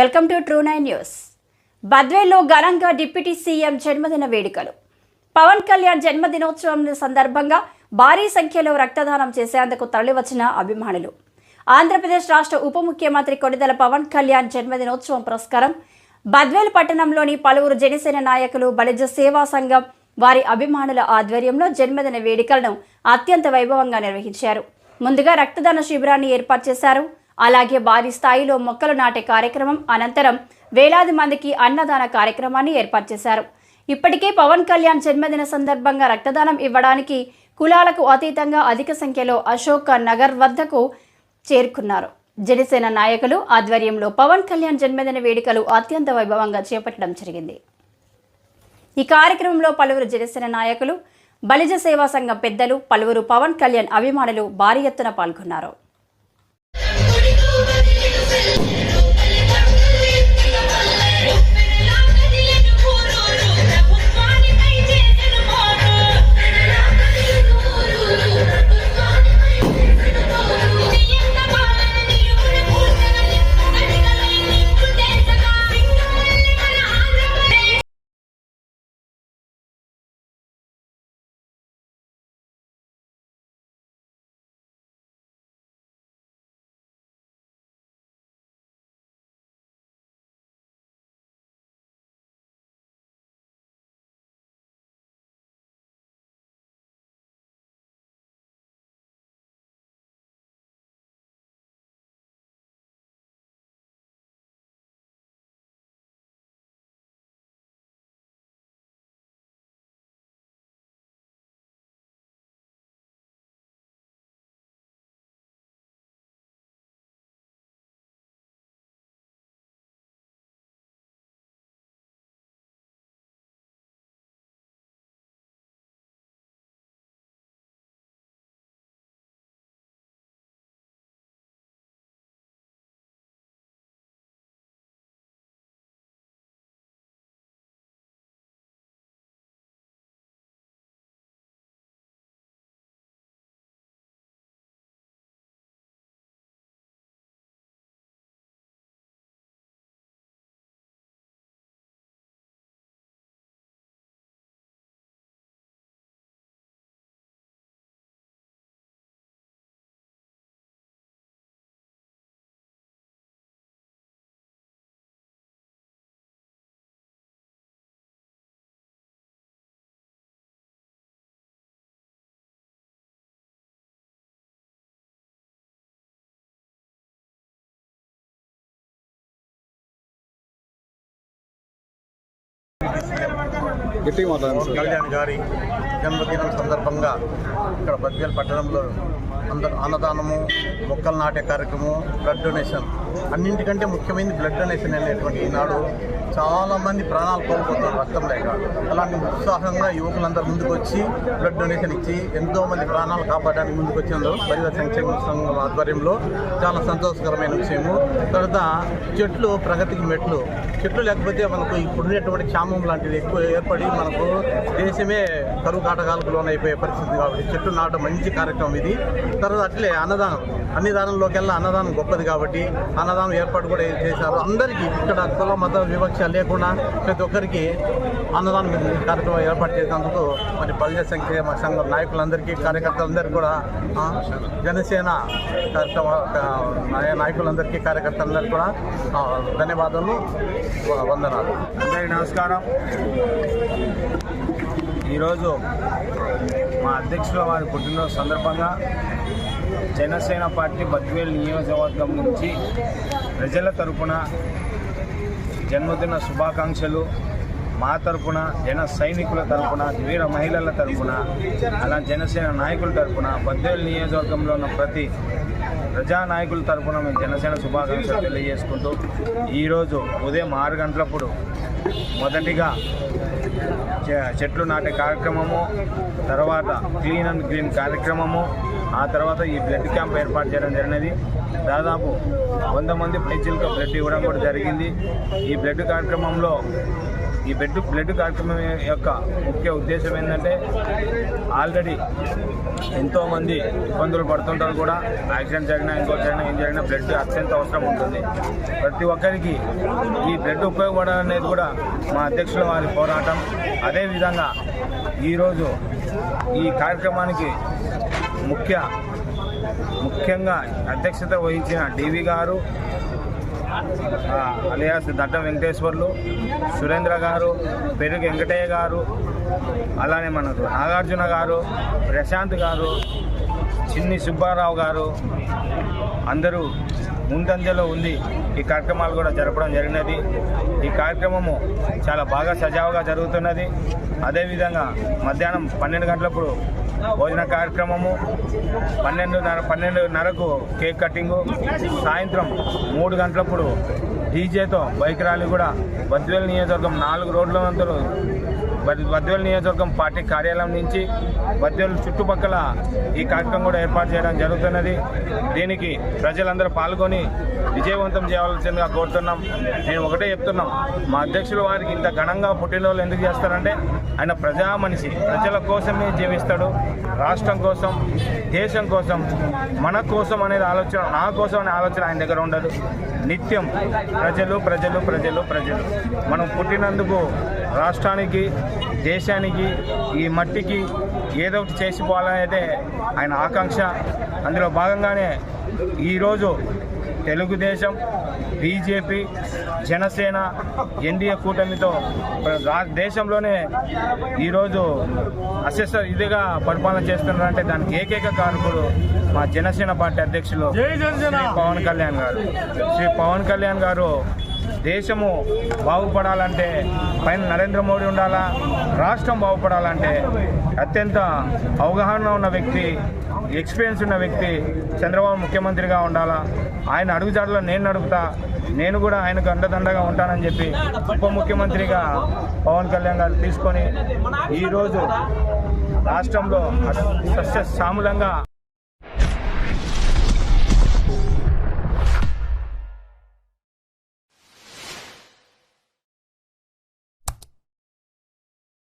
Welcome to True Nine News. బద్వేల్లో ఘనంగా deputy CM జన్మదిన వేడుకలు. పవన్ కళ్యాణ్ జన్మదినోత్సవం సందర్భంగా భారీ సంఖ్యలో రక్తదానం చేసేందుకు తరలివచ్చిన అభిమానులు. ఆంధ్రప్రదేశ్ రాష్ట్ర ఉప ముఖ్యమంత్రి కొడిదల పవన్ కళ్యాణ్ జన్మదినోత్సవం పురస్కారం. బద్వేల్ పట్టణంలోని పలువురు జనసేన నాయకులు బలిజ సేవా సంఘం వారి అభిమానుల ఆధ్వర్యంలో జన్మదిన వేడుకలను అత్యంత వైభవంగా నిర్వహించారు. ముందుగా రక్తదాన శిబిరాన్ని ఏర్పాటు చేశారు. అలాగే భారీ స్థాయిలో మొక్కలు నాటే కార్యక్రమం అనంతరం వేలాది మందికి అన్నదాన కార్యక్రమాన్ని ఏర్పాటు చేశారు. ఇప్పటికే పవన్ కళ్యాణ్ జన్మదిన సందర్భంగా రక్తదానం ఇవ్వడానికి కులాలకు అతీతంగా అధిక సంఖ్యలో అశోక నగర్ వద్దకు చేరుకున్నారు. జనసేన నాయకులు ఆధ్వర్యంలో పవన్ కళ్యాణ్ జన్మదిన వేడుకలు అత్యంత వైభవంగా చేపట్టడం జరిగింది. ఈ కార్యక్రమంలో పలువురు జనసేన నాయకులు బలిజ సేవా సంఘం పెద్దలు పలువురు పవన్ కళ్యాణ్ అభిమానులు భారీ ఎత్తున పాల్గొన్నారు. Thank you. గట్టిగా మాట్లాడండి కళ్యాణ్ గారి జన్మదినం సందర్భంగా ఇక్కడ బద్వేల్ పట్టణంలో అందరు అన్నదానము మొక్కలు నాటే కార్యక్రమం బ్లడ్ డొనేషన్ అన్నింటికంటే ముఖ్యమైనది బ్లడ్ డొనేషన్ అనేటువంటి ఈనాడు చాలా మంది ప్రాణాలు కోల్పోతున్నారు రక్తం లేక. అలాంటి ఉత్సాహంగా యువకులందరూ ముందుకు వచ్చి బ్లడ్ డొనేషన్ ఇచ్చి ఎంతో మంది ప్రాణాలు కాపాడడానికి ముందుకు వచ్చినందుకు పరివార సంక్షేమ సంఘం ఆధ్వర్యంలో చాలా సంతోషకరమైన విషయము. తర్వాత చెట్లు ప్రగతికి మెట్లు. చెట్లు లేకపోతే మనకు ఇప్పుడున్నటువంటి క్షామం లాంటిది ఎక్కువ ఏర్పడి మనకు దేశమే కరువు కాటకాలకు లోనైపోయే పరిస్థితి కాబట్టి చెట్లు నాటడం మంచి కార్యక్రమం ఇది. తర్వాత అట్లే అన్నదానం. అన్ని దానంలోకెల్లా అన్నదానం గొప్పది కాబట్టి అన్నదానం ఏర్పాటు కూడా చేశారు? అందరికీ ఇక్కడ కుల మత వివక్ష లేకుండా ప్రతి ఒక్కరికి అన్నదానం కార్యక్రమం ఏర్పాటు చేసినందుకు మరి బలిజ సంక్షేమ సంఘం నాయకులందరికీ కార్యకర్తలందరికీ కూడా జనసేన కార్యక్రమ నాయకులందరికీ కార్యకర్తలందరికీ కూడా ధన్యవాదాలు. వందనాలు. అందరికీ నమస్కారం. ఈరోజు మా అధ్యక్షుల వారి పుట్టినరోజు సందర్భంగా జనసేన పార్టీ బద్వేల్ నియోజకవర్గం నుంచి ప్రజల తరపున జన్మదిన శుభాకాంక్షలు మా తరపున జన సైనికుల తరపున వీర మహిళల తరపున అలా జనసేన నాయకుల తరపున బద్వేల్ నియోజకవర్గంలో ఉన్న ప్రతి ప్రజానాయకుల తరపున మేము జనసేన శుభాకాంక్షలు తెలియజేసుకుంటూ ఈరోజు ఉదయం ఆరు గంటలప్పుడు మొదటిగా చెట్లు నాటే కార్యక్రమము తర్వాత క్లీన్ అండ్ గ్రీన్ కార్యక్రమము ఆ తర్వాత ఈ బ్లడ్ క్యాంప్ ఏర్పాటు చేయడం జరిగినది. దాదాపు వంద మంది పైచీలకు బ్లడ్ ఇవ్వడం కూడా జరిగింది. ఈ బ్లడ్ కార్యక్రమంలో ఈ బ్లడ్ బ్లడ్ కార్యక్రమం యొక్క ముఖ్య ఉద్దేశం ఏంటంటే ఆల్రెడీ ఎంతోమంది ఇబ్బందులు పడుతుంటారు కూడా. యాక్సిడెంట్ జరిగినా ఇంకో జరిగినా ఏం జరిగినా బ్లడ్ అత్యంత అవసరం ఉంటుంది. ప్రతి ఒక్కరికి ఈ బ్లడ్ ఉపయోగపడాలనేది కూడా మా అధ్యక్షుల వారి పోరాటం. అదేవిధంగా ఈరోజు ఈ కార్యక్రమానికి ముఖ్య ముఖ్యంగా అధ్యక్షత వహించిన డివి గారు అలియాస్ దట్ట వెంకటేశ్వర్లు సురేంద్ర గారు పెరుగు వెంకటయ్య గారు అలానే మనకు నాగార్జున గారు ప్రశాంత్ గారు చిన్ని సుబ్బారావు గారు అందరూ ముందంజలో ఉంది ఈ కార్యక్రమాలు కూడా జరపడం జరిగినది. ఈ కార్యక్రమము చాలా బాగా సజావుగా జరుగుతున్నది. అదేవిధంగా మధ్యాహ్నం పన్నెండు గంటలప్పుడు భోజన కార్యక్రమము పన్నెండున్నర పన్నెండున్నరకు కేక్ కటింగు సాయంత్రం మూడు గంటలప్పుడు డీజేతో బైక్ ర్యాలీ కూడా బద్వేల్ నియోజకవర్గం నాలుగు రోడ్ల బద్వేల్ నియోజకవర్గం పార్టీ కార్యాలయం నుంచి బద్వేల్ చుట్టుపక్కల ఈ కార్యక్రమం కూడా ఏర్పాటు చేయడం జరుగుతున్నది. దీనికి ప్రజలందరూ పాల్గొని విజయవంతం చేయవలసిందిగా కోరుతున్నాం. నేను ఒకటే చెప్తున్నాం. మా అధ్యక్షులు వారికి ఇంత ఘనంగా పుట్టినరోజులు ఎందుకు చేస్తారంటే ఆయన ప్రజా మనిషి. ప్రజల కోసమే జీవిస్తాడు. రాష్ట్రం కోసం దేశం కోసం మన కోసం అనేది ఆలోచన నా కోసం అనే ఆలోచన ఆయన దగ్గర ఉండదు. నిత్యం ప్రజలు ప్రజలు ప్రజలు ప్రజలు. మనం పుట్టినందుకు రాష్ట్రానికి దేశానికి ఈ మట్టికి ఏదో ఒకటి చేసిపోవాలనేదే ఆయన ఆకాంక్ష. అందులో భాగంగానే ఈరోజు తెలుగుదేశం బీజేపీ జనసేన ఎన్డీఏ కూటమితో రా- దేశంలోనే ఈరోజు అసెస్ ఇదిగా పరిపాలన చేస్తున్నారంటే దానికి ఏకైక కారకుడు మా జనసేన పార్టీ అధ్యక్షులు పవన్ కళ్యాణ్ గారు. శ్రీ పవన్ కళ్యాణ్ గారు దేశము బాగుపడాలంటే పైన నరేంద్ర మోడీ ఉండాలా రాష్ట్రం బాగుపడాలంటే అత్యంత అవగాహన ఉన్న వ్యక్తి ఎక్స్పీరియన్స్ ఉన్న వ్యక్తి చంద్రబాబు ముఖ్యమంత్రిగా ఉండాలా. ఆయన అడుగుజాడలో నేను నడుపుతా నేను కూడా ఆయనకు అండదండగా ఉంటానని చెప్పి ఉప ముఖ్యమంత్రిగా పవన్ కళ్యాణ్ గారు తీసుకొని ఈరోజు రాష్ట్రంలో సస్య సాములంగా